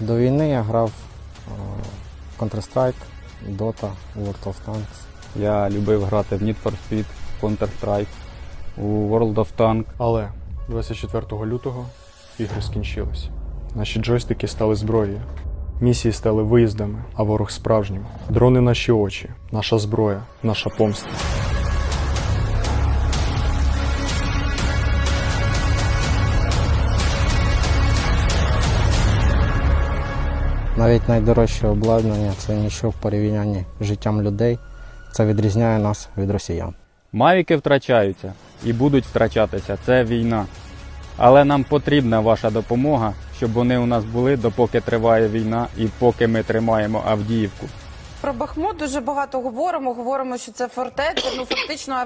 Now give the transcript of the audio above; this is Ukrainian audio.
До війни я грав е, Counter-Strike, Dota, World of Tanks. Я любив грати в Need for Speed, Counter-Strike, у World of Tank. Але 24 лютого ігри скінчились. Наші джойстики стали зброєю. Місії стали виїздами, а ворог справжнім. Дрони наші очі, наша зброя, наша помста. Навіть найдорожче обладнання це ніщо в порівнянні з життям людей. Це відрізняє нас від росіян. Мавіки втрачаються і будуть втрачатися. Це війна. Але нам потрібна ваша допомога, щоб вони у нас були, допоки триває війна і поки ми тримаємо Авдіївку. Про Бахмут дуже багато говоримо. Говоримо, що це фортеця. Ну фактично